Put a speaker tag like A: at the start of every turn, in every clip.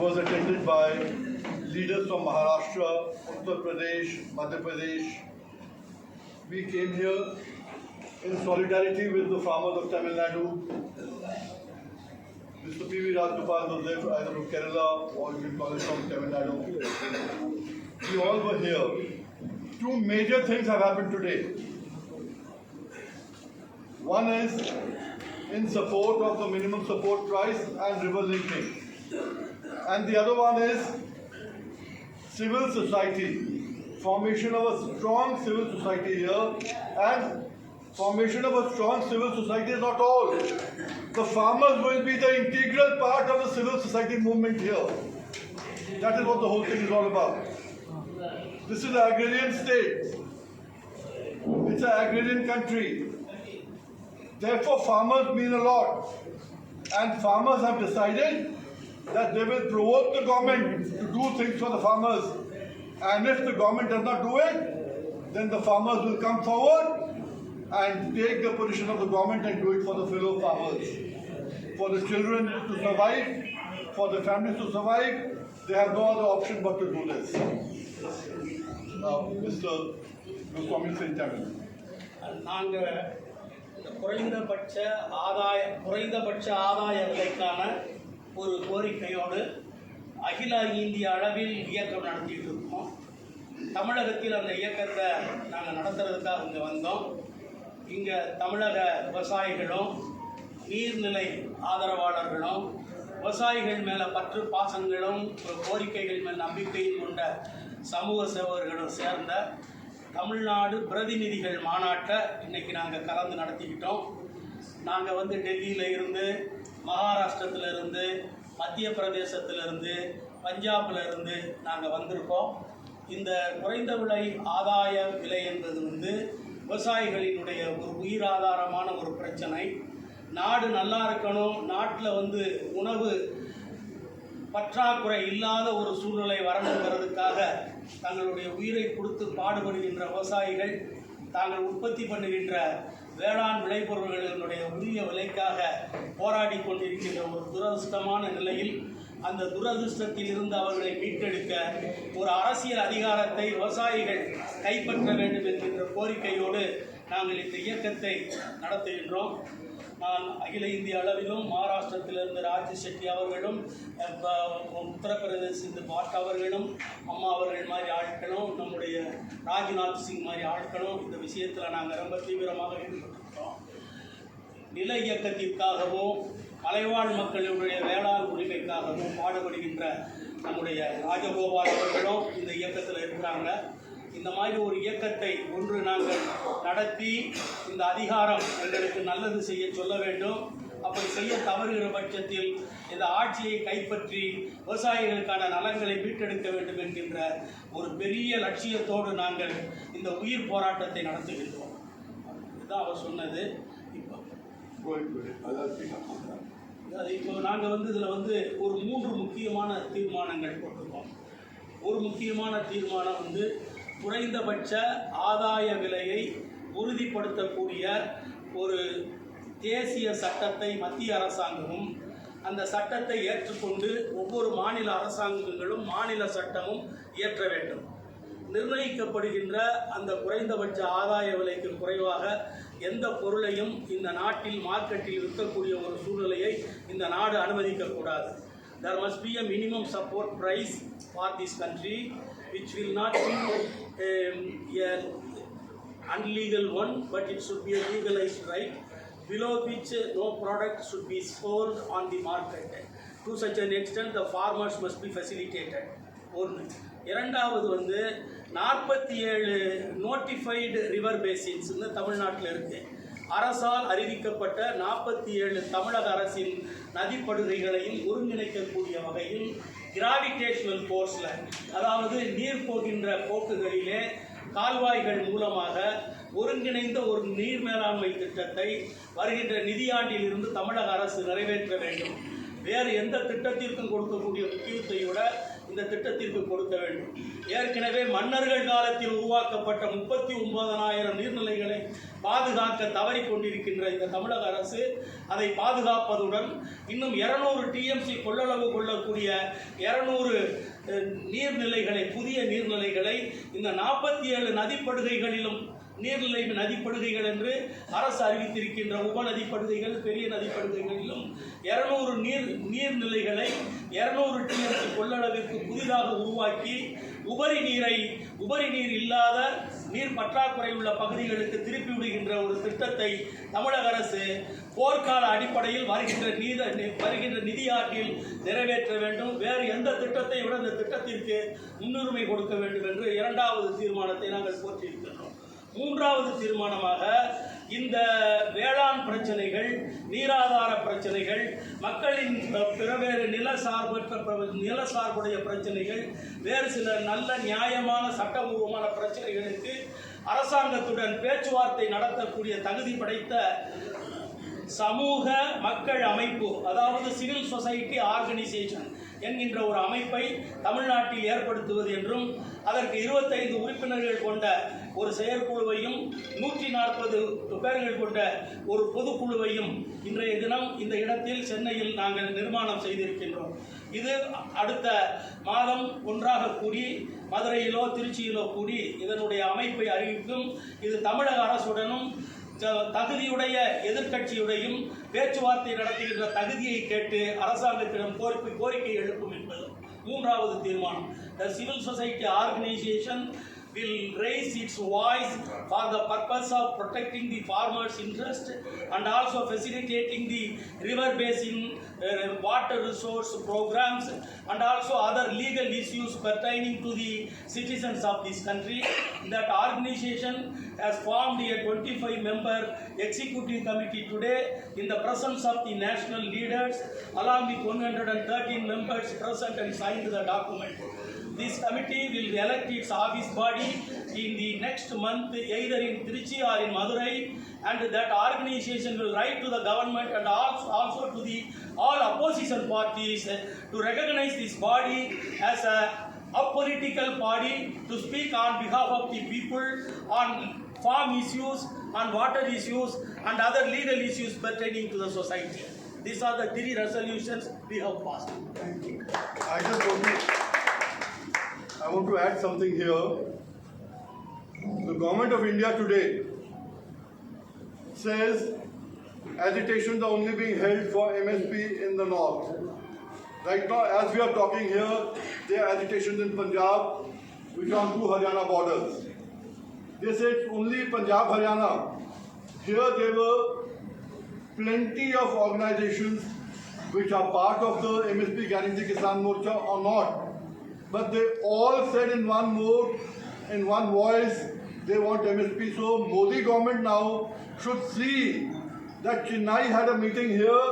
A: was attended by leaders from Maharashtra, Uttar Pradesh, Madhya Pradesh. We came here in solidarity with the farmers of Tamil Nadu. Mr. P.V. Rajgopal was there either from Kerala or you can call it from Tamil Nadu. We all were here. Two major things have happened today. One is in support of the minimum support price and river linking. And the other one is civil society, formation of a strong civil society here and formation of a strong civil society is not all. The farmers will be the integral part of the civil society movement here. That is what the whole thing is all about. This is an agrarian state. It's an agrarian country. Therefore, farmers mean a lot. And farmers have decided that they will provoke the government to do things for the farmers. And if the government does not do it, then the farmers will come forward and take the position of the government and do it for the fellow farmers. For the children to survive, for the families to survive, they have no other option but to do this. Now, Mr. Goswami Singh Tamil.
B: நாங்கள் இந்த குறைந்தபட்ச ஆதாய குறைந்தபட்ச ஆதாய விலைக்கான ஒரு கோரிக்கையோடு அகில இந்திய அளவில் இயக்கம் நடத்திட்டு இருக்கோம் தமிழகத்தில் அந்த இயக்கத்தை நாங்கள் நடத்துறதுக்காக இங்கே வந்தோம். இங்கே தமிழக விவசாயிகளும் நீர்நிலை ஆதரவாளர்களும் விவசாயிகள் மேலே பற்று பாசங்களும் கோரிக்கைகள் மேல் நம்பிக்கையும் கொண்ட சமூக சேவர்களும் சேர்ந்த தமிழ்நாடு பிரதிநிதிகள் மாநாட்டை இன்றைக்கி நாங்கள் கலந்து நடத்திக்கிட்டோம். நாங்கள் வந்து டெல்லியில் இருந்து மகாராஷ்டிரத்துலேருந்து மத்திய பிரதேசத்திலிருந்து பஞ்சாப்லேருந்து நாங்கள் வந்திருக்கோம். இந்த குறைந்த விலை ஆதாய விலை என்பது வந்து விவசாயிகளினுடைய ஒரு உயிர் ஆதாரமான ஒரு பிரச்சனை. நாடு நல்லா இருக்கணும் நாட்டில் வந்து உணவு பற்றாக்குறை இல்லாத ஒரு சூழ்நிலை வரணுங்கிறதுக்காக தங்களுடைய உயிரை கொடுத்து பாடுபடுகின்ற விவசாயிகள் தாங்கள் உற்பத்தி பண்ணுகின்ற வேளாண் விளைபொருள்களினுடைய உரிய விலைக்காக போராடி கொண்டிருக்கின்ற ஒரு துரதிருஷ்டமான நிலையில் அந்த துரதிருஷ்டத்தில் இருந்து அவர்களை மீட்டெடுக்க ஒரு அரசியல் அதிகாரத்தை விவசாயிகள் கைப்பற்ற வேண்டும் என்கின்ற கோரிக்கையோடு நாங்கள் இந்த இயக்கத்தை நடத்துகின்றோம். நான் அகில இந்திய அளவிலும் மகாராஷ்டிரத்திலிருந்து ராஜேஷ் செட்டி அவர்களும் அஹ், ப- உத்தரப்பிரதேசத்து பாட் அவர்களும் அம்மா அவர்கள் மாதிரி ஆட்களும் நம்முடைய ராஜ்நாத் சிங் மாதிரி ஆட்களும் இந்த விஷயத்தில் நாங்கள் ரொம்ப தீவிரமாக ஈடுபட்டிருக்கிறோம். நில இயக்கத்திற்காகவும் மலைவாழ் மக்களுடைய வேளாண் உரிமைக்காகவும் பாடுபடுகின்ற நம்முடைய ராஜகோபால் அவர்களும் இந்த இயக்கத்தில் இருக்கிறாங்க. இந்த மாதிரி ஒரு இயக்கத்தை ஒன்று நாங்கள் நடத்தி இந்த அதிகாரம் எங்களுக்கு நல்லது செய்ய சொல்ல வேண்டும். அப்படி செய்ய தவறுகிற பட்சத்தில் இந்த ஆட்சியை கைப்பற்றி விவசாயிகளுக்கான நலன்களை மீட்டெடுக்க வேண்டும் என்கின்ற ஒரு பெரிய லட்சியத்தோடு நாங்கள் இந்த உயிர் போராட்டத்தை நடத்துகின்றோம். இதுதான் அவர் சொன்னது. இப்போ
A: Go
B: அது இப்போ நாங்கள் வந்து இதில் வந்து ஒரு மூன்று முக்கியமான தீர்மானங்கள் போட்டிருக்கோம். ஒரு முக்கியமான தீர்மானம் வந்து குறைந்தபட்ச ஆதாய விலையை உறுதிப்படுத்தக்கூடிய ஒரு தேசிய சட்டத்தை மத்திய அரசாங்கமும் அந்த சட்டத்தை ஏற்றுக்கொண்டு ஒவ்வொரு மாநில அரசாங்கங்களும் மாநில சட்டமும் இயற்ற வேண்டும். நிர்ணயிக்கப்படுகின்ற அந்த குறைந்தபட்ச ஆதாய விலைக்கு குறைவாக எந்த பொருளையும் இந்த நாட்டில் மார்க்கெட்டில் விற்கக்கூடிய ஒரு சூழ்நிலையை இந்த நாடு அனுமதிக்கக்கூடாது. There must be a minimum support price for this country which will not a unlegal one but it should be a legalized right below which uh, no product should be sold on the market to such an extent the farmers must be facilitated ஒன்று இரண்டாவது வந்து நாற்பத்தி ஏழு notified river பேசின்ஸ்னு தமிழ்நாட்டில் இருக்கு அரசால் அறிவிக்கப்பட்ட நாற்பத்தி ஏழு தமிழக அரசின் நதிப்படுகைகளையும் ஒருங்கிணைக்கக்கூடிய வகையில் கிராவிடேஷனல் ஃபோர்ஸில் அதாவது நீர் போகின்ற போக்குகளிலே கால்வாய்கள் மூலமாக ஒருங்கிணைந்த ஒரு நீர் மேலாண்மை திட்டத்தை வருகின்ற நிதியாண்டில் இருந்து தமிழக அரசு நிறைவேற்ற வேண்டும். வேறு எந்த திட்டத்திற்கும் கொடுக்கக்கூடிய முக்கியத்தை விட இந்த திட்டத்திற்கு கொடுக்க வேண்டும். ஏற்கனவே மன்னர்கள் காலத்தில் உருவாக்கப்பட்ட முப்பத்தி ஒன்பதனாயிரம் நீர்நிலைகளை பாதுகாக்க தவறி கொண்டிருக்கின்ற இந்த தமிழக அரசு அதை பாதுகாப்பதுடன் இன்னும் இருநூறு டிஎம்சி கொள்ளளவு கொள்ளக்கூடிய இருநூறு நீர்நிலைகளை புதிய நீர்நிலைகளை இந்த நாற்பத்தி ஏழு நதிப்படுகைகளிலும் நீர்நிலை நதிப்படுகைகள் என்று அரசு அறிவித்திருக்கின்ற உபநதிப்படுகைகள் பெரிய நதிப்படுகைகளிலும் இருநூறு நீர் நீர்நிலைகளை இருநூறு டிஎம்சி கொள்ளளவிற்கு புதிதாக உருவாக்கி உபரி நீரை உபரி நீர் இல்லாத நீர் பற்றாக்குறை உள்ள பகுதிகளுக்கு திருப்பி விடுகின்ற ஒரு திட்டத்தை தமிழக அரசு போர்க்கால அடிப்படையில் வருகின்ற நீத வருகின்ற நிதியாட்டில் நிறைவேற்ற வேண்டும். வேறு எந்த திட்டத்தை விட இந்த திட்டத்திற்கு முன்னுரிமை கொடுக்க வேண்டும் என்று இரண்டாவது தீர்மானத்தை நாங்கள் போற்றியிருக்கின்றோம். மூன்றாவது தீர்மானமாக இந்த வேளாண் பிரச்சனைகள் நீராதார பிரச்சனைகள் மக்களின் பிறவேறு நில சார்பற்ற நில சார்புடைய பிரச்சனைகள் வேறு சில நல்ல நியாயமான சட்டபூர்வமான பிரச்சனைகளுக்கு அரசாங்கத்துடன் பேச்சுவார்த்தை நடத்தக்கூடிய தகுதி படைத்த சமூக மக்கள் அமைப்பு அதாவது சிவில் சொசைட்டி ஆர்கனைசேஷன் என்கின்ற ஒரு அமைப்பை தமிழ்நாட்டில் ஏற்படுத்துவது என்றும் அதற்கு இருபத்தைந்து உறுப்பினர்கள் கொண்ட ஒரு செயற்குழுவையும் நூற்றி நாற்பது பேர்கள் கொண்ட ஒரு பொதுக்குழுவையும் இன்றைய தினம் இந்த இடத்தில் சென்னையில் நாங்கள் நிர்மாணம் செய்திருக்கின்றோம். இது அடுத்த மாதம் ஒன்றாக கூடி மதுரையிலோ திருச்சியிலோ கூடி இதனுடைய அமைப்பை அறிவிக்கும் இது தமிழக அரசுடனும் தகுதியுடைய எதிர்க்கட்சியுடையும் பேச்சுவார்த்தை நடத்துகின்ற தகுதியை கேட்டு அரசாங்கத்திடம் கோரிக்கை கோரிக்கை எழுப்பும் என்பது மூன்றாவது தீர்மானம். The civil society organisation will raise its voice for the purpose of protecting the farmers' interest and also facilitating the river basin uh, water resource programs and also other legal issues pertaining to the citizens of this country. That organization has formed a 25-member executive committee today in the presence of the national leaders along with 113 members present and signed the document. This committee will elect its office body in the next month, either in Trichy or in Madurai, and that organization will write to the government and also, to the all opposition parties to recognize this body as a apolitical body to speak on behalf of the people on farm issues, and water issues, and other legal issues pertaining to the society. These are the three resolutions we have passed.
A: I just want to, I want to add something here. The government of India today says agitations are only being held for MSP in the north. Right now, as we are talking here, there are agitations in Punjab, which are on two Haryana borders. They said only Punjab, Haryana. Here there were plenty of organizations which are part of the MSP Guarantee Kisan Morcha or not. But they all said in one mode, in one voice, they want MSP. So Modi government now should see that Chennai had a meeting here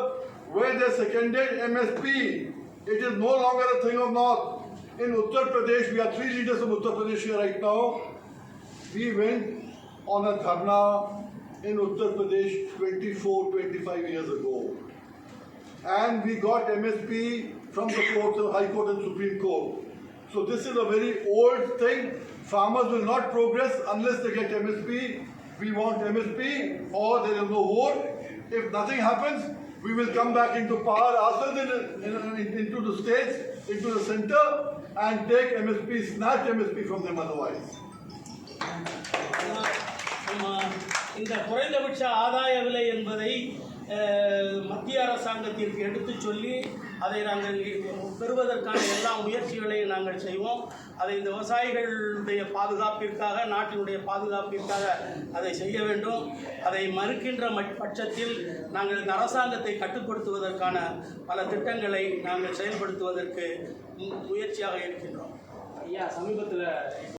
A: where they seconded MSP. It is no longer a thing of North. In Uttar Pradesh, we have three leaders of Uttar Pradesh here right now. We went on a dharna in Uttar Pradesh 24, 25 years ago. And we got MSP from the courts, the High Court and Supreme Court. So this is a very old thing. Farmers will not progress unless they get MSP. We want MSP or there is no vote. If nothing happens, we will come back into power ourselves in, in, in- into the states, into the center and take MSP, snatch MSP from them otherwise.
B: நம்ம இந்த குறைந்தபட்ச ஆதாய விலை என்பதை மத்திய அரசாங்கத்திற்கு எடுத்து சொல்லி அதை நாங்கள் பெறுவதற்கான எல்லா முயற்சிகளையும் நாங்கள் செய்வோம். அதை இந்த விவசாயிகளுடைய பாதுகாப்பிற்காக நாட்டினுடைய பாதுகாப்பிற்காக அதை செய்ய வேண்டும். அதை மறுக்கின்ற மட்- பட்சத்தில் நாங்கள் இந்த அரசாங்கத்தை கட்டுப்படுத்துவதற்கான பல திட்டங்களை நாங்கள் செயல்படுத்துவதற்கு மு- முயற்சியாக இருக்கின்றோம்.
C: ஐயா சமீபத்தில்